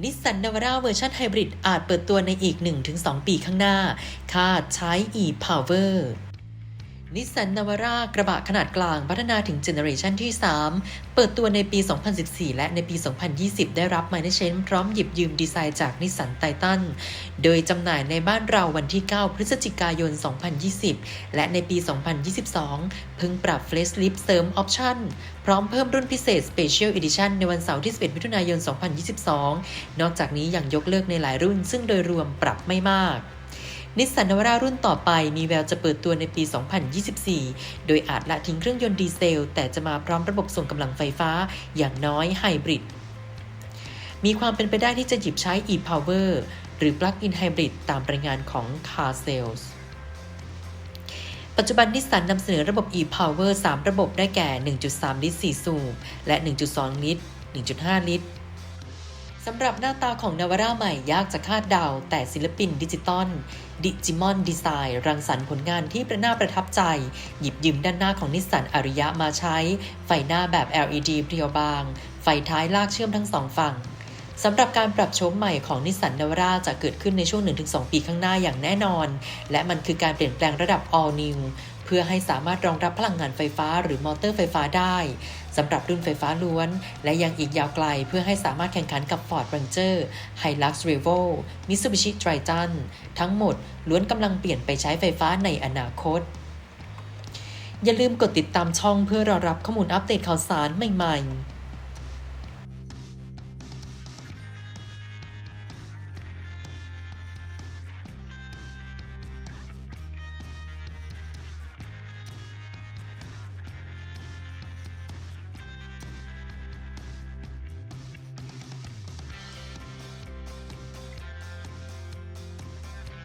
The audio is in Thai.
นิสสันนาวาร่าเวอร์ชันไฮบริดอาจเปิดตัวในอีก 1-2 ปีข้างหน้า คาดใช้ e-power นิสสันนาวาร่ากระบะขนาดกลางพัฒนาถึงเจเนอเรชันที่ 3 เปิดตัวในปี 2014 และในปี 2020 ได้รับไมเนเชนพร้อมหยิบยืมดีไซน์จากนิสสันไททันโดยจำหน่ายในบ้านเราวันที่ 9 พฤศจิกายน 2020 และในปี 2022 เพิ่งปรับเฟ e สลิ t เสริมออปชั่น พร้อมเพิ่มรุ่นพิเศษ Special Edition ในวันเสาร์ที่ 11 มิถุนายน 2022 นอกจากนี้ยังยกเลิกในหลายรุ่น ซึ่งโดยรวมปรับไม่มาก นิสสันนวาร่ารุ่นต่อไปมีแววจะเปิดตัวในปี 2024 โดยอาจละทิ้งเครื่องยนต์ดีเซล แต่จะมาพร้อมระบบส่งกำลังไฟฟ้าอย่างน้อยไฮบริด มีความเป็นไปได้ที่จะหยิบใช้ e-power หรือ plug-in hybrid ตามรายงานของ Car Sales ปัจจุบันนิสสันนำเสนอระบบ e-power 3 ระบบได้แก่ 1.3 ลิตร 4 สูบ และ 1.2 ลิตร 1.5 ลิตร สำหรับหน้าตาของนาวาร่าใหม่ยากจะคาดเดา แต่ศิลปินดิจิตอลดิจิมอนดีไซน์ รังสรรค์ผลงานที่ประน่าประทับใจ หยิบยืมด้านหน้าของนิสสันอาริยะมาใช้ ไฟหน้าแบบ LED เพรียวบาง ไฟท้ายลากเชื่อมทั้งสองฝั่งสำหรับการปรับโฉมใหม่ของนิสสันนาวาร่าจะเกิดขึ้นในช่วง 1-2 ปีข้างหน้าอย่างแน่นอน และมันคือการเปลี่ยนแปลงระดับ all new พื่อให้สามารถรองรับพลังงานไฟฟ้าหรือมอเตอร์ไฟฟ้าได้สำหรับรุ่นไฟฟ้าล้วน และยังอีกยาวไกลเพื่อให้สามารถแข่งขันกับ Ford Ranger Hilux Revo Mitsubishi Triton ทั้งหมดล้วนกำลังเปลี่ยนไปใช้ไฟฟ้าในอนาคต อย่าลืมกดติดตามช่องเพื่อรอรับข้อมูลอัปเดตข่าวสารใหม่ๆ